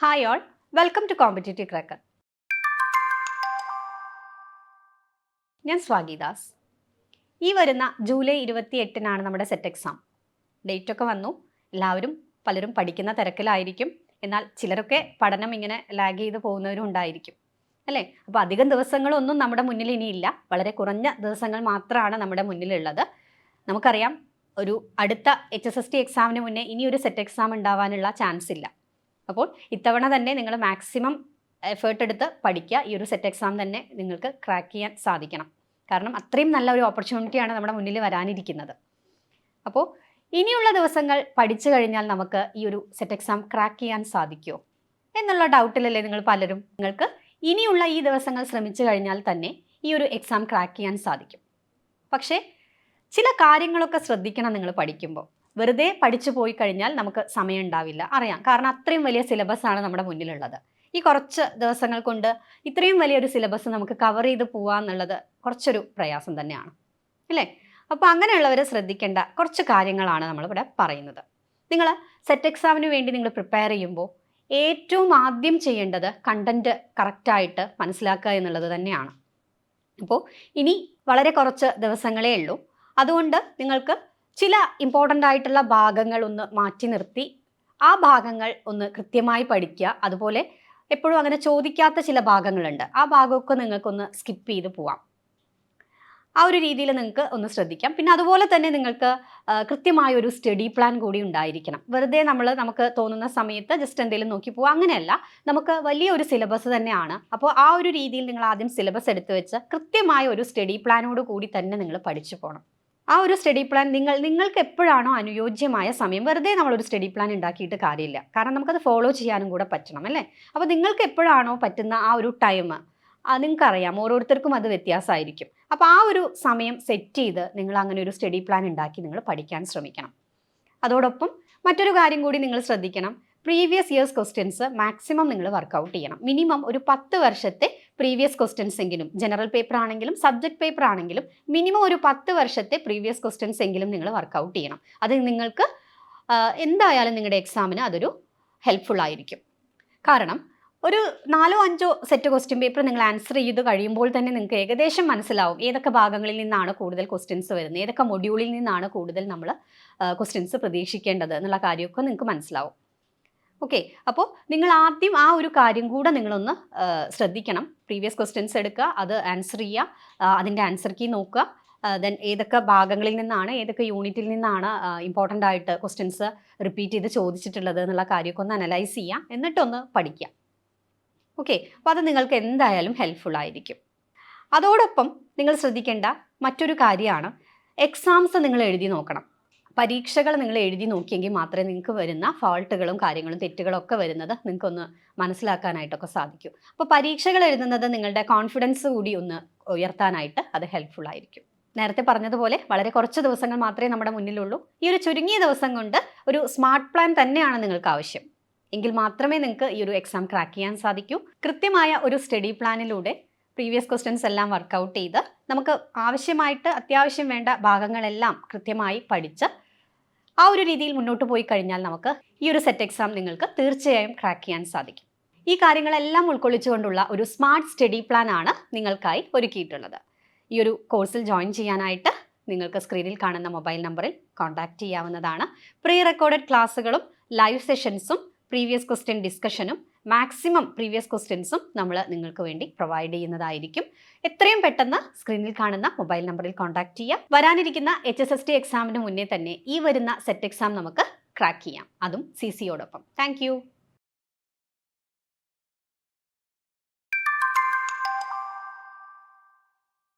Hi all welcome to competitive cracker ഞാൻ സ്വാഗിദാസ് ഈ വരുന്ന ജൂലൈ ഇരുപത്തി എട്ടിനാണ് നമ്മുടെ സെറ്റ് എക്സാം ഡേറ്റ് ഒക്കെ വന്നു. എല്ലാവരും പലരും പഠിക്കുന്ന തിരക്കിലായിരിക്കും. എന്നാൽ ചിലരൊക്കെ പഠനം ഇങ്ങനെ ലാഗ് ചെയ്ത് പോകുന്നവരും ഉണ്ടായിരിക്കും. അല്ലേ? അപ്പോൾ അധികം ദിവസങ്ങളൊന്നും നമ്മുടെ മുന്നിൽ ഇനിയില്ല. വളരെ കുറഞ്ഞ ദിവസങ്ങൾ മാത്രമാണ് നമ്മുടെ മുന്നിലുള്ളത്. നമുക്കറിയാം ഒരു അടുത്ത എച്ച് എസ് എസ് ടി എക്സാമിന് മുന്നേ ഇനി ഒരു സെറ്റ് എക്സാം ഉണ്ടാവാനുള്ള ചാൻസ് ഇല്ല. അപ്പോൾ ഇത്തവണ തന്നെ നിങ്ങൾ മാക്സിമം എഫേർട്ട് എടുത്ത് പഠിക്കുക. ഈ ഒരു സെറ്റ് എക്സാം തന്നെ നിങ്ങൾക്ക് ക്രാക്ക് ചെയ്യാൻ സാധിക്കണം. കാരണം അത്രയും നല്ല ഒരു ഓപ്പർച്യൂണിറ്റിയാണ് നമ്മുടെ മുന്നിൽ വരാനിരിക്കുന്നത്. അപ്പോൾ ഇനിയുള്ള ദിവസങ്ങൾ പഠിച്ചു കഴിഞ്ഞാൽ നമുക്ക് ഈ ഒരു സെറ്റ് എക്സാം ക്രാക്ക് ചെയ്യാൻ സാധിക്കുമോ? എന്നുള്ള ഡൗട്ടിലല്ലേ നിങ്ങൾ പലരും നിങ്ങൾക്ക് ഇനിയുള്ള ഈ ദിവസങ്ങൾ ശ്രമിച്ചു കഴിഞ്ഞാൽ തന്നെ ഈ ഒരു എക്സാം ക്രാക്ക് ചെയ്യാൻ സാധിക്കും. പക്ഷേ ചില കാര്യങ്ങളൊക്കെ ശ്രദ്ധിക്കണം നിങ്ങൾ പഠിക്കുമ്പോൾ. വെറുതെ പഠിച്ചു പോയി കഴിഞ്ഞാൽ നമുക്ക് സമയം ഉണ്ടാവില്ല. അറിയാം. കാരണം അത്രയും വലിയ സിലബസ് ആണ് നമ്മുടെ മുന്നിലുള്ളത്. ഈ കുറച്ച് ദിവസങ്ങൾ കൊണ്ട് ഇത്രയും വലിയൊരു സിലബസ് നമുക്ക് കവർ ചെയ്ത് പോവാന്നുള്ളത് കുറച്ചൊരു പ്രയാസം തന്നെയാണ്. അല്ലേ? അപ്പോൾ അങ്ങനെയുള്ളവർ ശ്രദ്ധിക്കേണ്ട കുറച്ച് കാര്യങ്ങളാണ് നമ്മളിവിടെ പറയുന്നത്. നിങ്ങൾ സെറ്റ് എക്സാമിന് വേണ്ടി നിങ്ങൾ പ്രിപ്പയർ ചെയ്യുമ്പോൾ ഏറ്റവും ആദ്യം ചെയ്യേണ്ടത് കണ്ടന്റ് കറക്റ്റായിട്ട് മനസ്സിലാക്കുക എന്നുള്ളത് തന്നെയാണ്. അപ്പോൾ ഇനി വളരെ കുറച്ച് ദിവസങ്ങളേ ഉള്ളൂ. അതുകൊണ്ട് നിങ്ങൾക്ക് ചില ഇമ്പോർട്ടന്റ് ആയിട്ടുള്ള ഭാഗങ്ങൾ ഒന്ന് മാറ്റി നിർത്തി. ആ ഭാഗങ്ങൾ ഒന്ന് കൃത്യമായി പഠിക്കുക. അതുപോലെ എപ്പോഴും അങ്ങനെ ചോദിക്കാത്ത ചില ഭാഗങ്ങളുണ്ട്. ആ ഭാഗമൊക്കെ നിങ്ങൾക്കൊന്ന് സ്കിപ്പ് ചെയ്ത് പോവാം. ആ ഒരു രീതിയിൽ നിങ്ങൾക്ക് ഒന്ന് ശ്രദ്ധിക്കാം. പിന്നെ അതുപോലെ തന്നെ നിങ്ങൾക്ക് കൃത്യമായ ഒരു സ്റ്റഡി പ്ലാൻ കൂടി ഉണ്ടായിരിക്കണം. വെറുതെ നമ്മൾ നമുക്ക് തോന്നുന്ന സമയത്ത് ജസ്റ്റ് എന്തെങ്കിലും നോക്കി പോവാം. അങ്ങനെയല്ല. നമുക്ക് വലിയൊരു സിലബസ് തന്നെയാണ്. അപ്പോൾ ആ ഒരു രീതിയിൽ നിങ്ങൾ ആദ്യം സിലബസ് എടുത്തു വെച്ച് കൃത്യമായ ഒരു സ്റ്റഡി പ്ലാനോട് കൂടി തന്നെ നിങ്ങൾ പഠിച്ചു പോകണം ആ ഒരു സ്റ്റഡി പ്ലാൻ നിങ്ങൾ നിങ്ങൾക്ക് എപ്പോഴാണോ അനുയോജ്യമായ സമയം വെറുതെ നമ്മളൊരു സ്റ്റഡി പ്ലാൻ ഉണ്ടാക്കിയിട്ട് കാര്യമില്ല. കാരണം നമുക്കത് ഫോളോ ചെയ്യാനും കൂടെ പറ്റണം അല്ലേ? അപ്പോൾ നിങ്ങൾക്ക് എപ്പോഴാണോ പറ്റുന്ന ആ ഒരു ടൈം നിങ്ങൾക്കറിയാം ഓരോരുത്തർക്കും അത് വ്യത്യാസമായിരിക്കും. അപ്പോൾ ആ ഒരു സമയം സെറ്റ് ചെയ്ത് നിങ്ങൾ അങ്ങനെ ഒരു സ്റ്റഡി പ്ലാൻ ഉണ്ടാക്കി നിങ്ങൾ പഠിക്കാൻ ശ്രമിക്കണം. അതോടൊപ്പം മറ്റൊരു കാര്യം കൂടി നിങ്ങൾ ശ്രദ്ധിക്കണം. പ്രീവിയസ് ഇയേഴ്സ് ക്വസ്റ്റ്യൻസ് മാക്സിമം നിങ്ങൾ വർക്കൗട്ട് ചെയ്യണം. മിനിമം ഒരു പത്ത് വർഷത്തെ പ്രീവിയസ് ക്വസ്റ്റ്യൻസ് എങ്കിലും ജനറൽ പേപ്പർ ആണെങ്കിലും സബ്ജക്ട് പേപ്പർ ആണെങ്കിലും മിനിമം ഒരു പത്ത് വർഷത്തെ പ്രീവിയസ് ക്വസ്റ്റ്യൻസ് എങ്കിലും നിങ്ങൾ വർക്കൗട്ട് ചെയ്യണം. അത് നിങ്ങൾക്ക് എന്തായാലും നിങ്ങളുടെ എക്സാമിന് അതൊരു ഹെൽപ്ഫുൾ ആയിരിക്കും. കാരണം ഒരു നാലോ അഞ്ചോ സെറ്റ് ക്വസ്റ്റ്യൻ പേപ്പർ നിങ്ങൾ ആൻസർ ചെയ്ത് കഴിയുമ്പോൾ തന്നെ നിങ്ങൾക്ക് ഏകദേശം മനസ്സിലാവും ഏതൊക്കെ ഭാഗങ്ങളിൽ നിന്നാണ് കൂടുതൽ ക്വസ്റ്റ്യൻസ് വരുന്നത് ഏതൊക്കെ മൊഡ്യൂളിൽ നിന്നാണ് കൂടുതൽ നമ്മൾ ക്വസ്റ്റ്യൻസ് പ്രതീക്ഷിക്കേണ്ടത് എന്നുള്ള കാര്യമൊക്കെ നിങ്ങൾക്ക് മനസ്സിലാവും. ഓക്കെ അപ്പോൾ നിങ്ങൾ ആദ്യം ആ ഒരു കാര്യം കൂടെ നിങ്ങളൊന്ന് ശ്രദ്ധിക്കണം. പ്രീവിയസ് ക്വസ്റ്റ്യൻസ് എടുക്കുക അത് ആൻസർ ചെയ്യുക അതിന്റെ ആൻസർ കീ നോക്കുക. ദെൻ ഏതൊക്കെ ഭാഗങ്ങളിൽ നിന്നാണ് ഏതൊക്കെ യൂണിറ്റിൽ നിന്നാണ് ഇമ്പോർട്ടന്റ് ആയിട്ട് ക്വസ്റ്റ്യൻസ് റിപ്പീറ്റ് ചെയ്ത് ചോദിച്ചിട്ടുള്ളത് എന്നുള്ള കാര്യമൊക്കെ ഒന്ന് അനലൈസ് ചെയ്യുക എന്നിട്ടൊന്ന് പഠിക്കുക ഓക്കെ അപ്പോൾ അത് നിങ്ങൾക്ക് എന്തായാലും ഹെൽപ്ഫുൾ ആയിരിക്കും. അതോടൊപ്പം നിങ്ങൾ ശ്രദ്ധിക്കേണ്ട മറ്റൊരു കാര്യമാണ് എക്സാംസ് നിങ്ങൾ എഴുതി നോക്കണം. പരീക്ഷകൾ നിങ്ങൾ എഴുതി നോക്കിയെങ്കിൽ മാത്രമേ നിങ്ങൾക്ക് വരുന്ന ഫോൾട്ടുകളും കാര്യങ്ങളും തെറ്റുകളും ഒക്കെ വരുന്നത് നിങ്ങൾക്കൊന്ന് മനസ്സിലാക്കാനായിട്ടൊക്കെ സാധിക്കും. അപ്പോൾ പരീക്ഷകൾ എഴുതുന്നത് നിങ്ങളുടെ കോൺഫിഡൻസ് കൂടി ഒന്ന് ഉയർത്താനായിട്ട് അത് ഹെൽപ്ഫുൾ ആയിരിക്കും. നേരത്തെ പറഞ്ഞതുപോലെ വളരെ കുറച്ച് ദിവസങ്ങൾ മാത്രമേ നമ്മുടെ മുന്നിലുള്ളൂ. ഈ ഒരു ചുരുങ്ങിയ ദിവസം കൊണ്ട് ഒരു സ്മാർട്ട് പ്ലാൻ തന്നെയാണ് നിങ്ങൾക്ക് ആവശ്യം. എങ്കിൽ മാത്രമേ നിങ്ങൾക്ക് ഈ ഒരു എക്സാം ക്രാക്ക് ചെയ്യാൻ സാധിക്കൂ. കൃത്യമായ ഒരു സ്റ്റഡി പ്ലാനിലൂടെ പ്രീവിയസ് ക്വസ്റ്റ്യൻസ് എല്ലാം വർക്കൗട്ട് ചെയ്ത് നമുക്ക് ആവശ്യമായിട്ട് അത്യാവശ്യം വേണ്ട ഭാഗങ്ങളെല്ലാം കൃത്യമായി പഠിച്ച് ആ ഒരു രീതിയിൽ മുന്നോട്ട് പോയി കഴിഞ്ഞാൽ നമുക്ക് ഈ ഒരു സെറ്റ് എക്സാം നിങ്ങൾക്ക് തീർച്ചയായും ക്രാക്ക് ചെയ്യാൻ സാധിക്കും. ഈ കാര്യങ്ങളെല്ലാം ഉൾക്കൊള്ളിച്ചുകൊണ്ടുള്ള ഒരു സ്മാർട്ട് സ്റ്റഡി പ്ലാൻ ആണ് നിങ്ങൾക്കായി ഒരുക്കിയിട്ടുള്ളത്. ഈ ഒരു കോഴ്സിൽ ജോയിൻ ചെയ്യാനായിട്ട് നിങ്ങൾക്ക് സ്ക്രീനിൽ കാണുന്ന മൊബൈൽ നമ്പറിൽ കോൺടാക്റ്റ് ചെയ്യാവുന്നതാണ്. പ്രീ റെക്കോർഡഡ് ക്ലാസ്സുകളും ലൈവ് സെഷൻസും പ്രീവിയസ് ക്വസ്റ്റ്യൻ ഡിസ്കഷനും മാക്സിമം പ്രീവിയസ് ക്വസ്റ്റ്യൻസും നമ്മൾ നിങ്ങൾക്ക് വേണ്ടി പ്രൊവൈഡ് ചെയ്യുന്നതായിരിക്കും. എത്രയും പെട്ടെന്ന് സ്ക്രീനിൽ കാണുന്ന മൊബൈൽ നമ്പറിൽ കോൺടാക്ട് ചെയ്യുക വരാനിരിക്കുന്ന എച്ച് എസ് എസ് ടി എക്സാമിന് മുന്നേ തന്നെ ഈ വരുന്ന സെറ്റ് എക്സാം നമുക്ക് ക്രാക്ക് ചെയ്യാം. അതും സി സിയോടൊപ്പം താങ്ക്